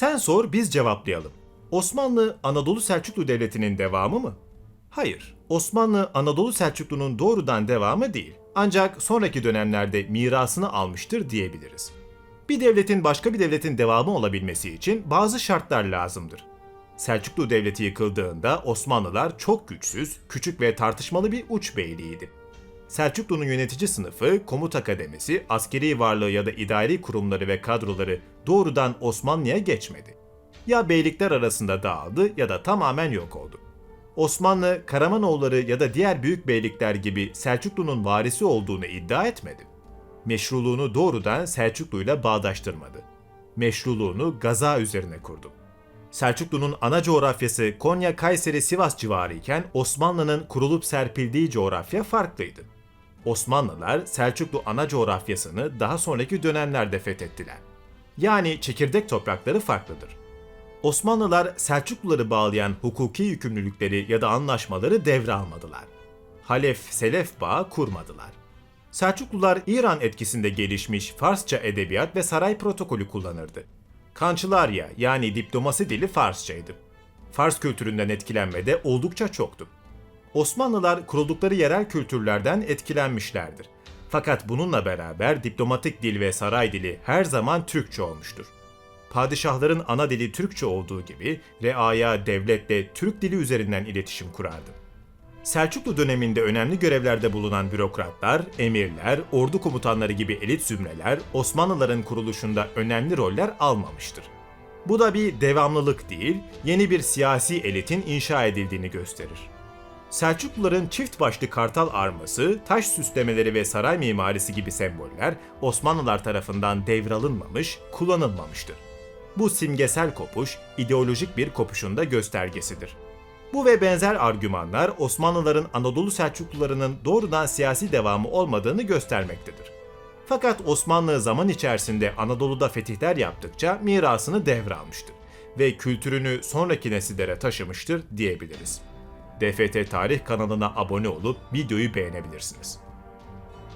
Sen sor biz cevaplayalım. Osmanlı Anadolu Selçuklu Devleti'nin devamı mı? Hayır. Osmanlı Anadolu Selçuklu'nun doğrudan devamı değil. Ancak sonraki dönemlerde mirasını almıştır diyebiliriz. Bir devletin başka bir devletin devamı olabilmesi için bazı şartlar lazımdır. Selçuklu Devleti yıkıldığında Osmanlılar çok güçsüz, küçük ve tartışmalı bir uç beyliğiydi. Selçuklu'nun yönetici sınıfı, komuta kademesi, askeri varlığı ya da idari kurumları ve kadroları doğrudan Osmanlı'ya geçmedi. Ya beylikler arasında dağıldı ya da tamamen yok oldu. Osmanlı, Karamanoğulları ya da diğer büyük beylikler gibi Selçuklu'nun varisi olduğunu iddia etmedi. Meşruluğunu doğrudan Selçuklu'yla bağdaştırmadı. Meşruluğunu Gaza üzerine kurdu. Selçuklu'nun ana coğrafyası Konya, Kayseri, Sivas civarı iken Osmanlı'nın kurulup serpildiği coğrafya farklıydı. Osmanlılar Selçuklu ana coğrafyasını daha sonraki dönemlerde fethettiler. Yani çekirdek toprakları farklıdır. Osmanlılar Selçukluları bağlayan hukuki yükümlülükleri ya da anlaşmaları devralmadılar. Halef-Selef bağı kurmadılar. Selçuklular İran etkisinde gelişmiş Farsça edebiyat ve saray protokolü kullanırdı. Kançılarya yani diplomasi dili Farsçaydı. Fars kültüründen etkilenme de oldukça çoktu. Osmanlılar kuruldukları yerel kültürlerden etkilenmişlerdir. Fakat bununla beraber diplomatik dil ve saray dili her zaman Türkçe olmuştur. Padişahların ana dili Türkçe olduğu gibi reaya devletle Türk dili üzerinden iletişim kurardı. Selçuklu döneminde önemli görevlerde bulunan bürokratlar, emirler, ordu komutanları gibi elit zümreler Osmanlıların kuruluşunda önemli roller almamıştır. Bu da bir devamlılık değil, yeni bir siyasi elitin inşa edildiğini gösterir. Selçukluların çift başlı kartal arması, taş süslemeleri ve saray mimarisi gibi semboller Osmanlılar tarafından devralınmamış, kullanılmamıştır. Bu simgesel kopuş, ideolojik bir kopuşun da göstergesidir. Bu ve benzer argümanlar Osmanlıların Anadolu Selçuklularının doğrudan siyasi devamı olmadığını göstermektedir. Fakat Osmanlı zaman içerisinde Anadolu'da fetihler yaptıkça mirasını devralmıştır ve kültürünü sonraki nesillere taşımıştır diyebiliriz. DFT Tarih kanalına abone olup videoyu beğenebilirsiniz.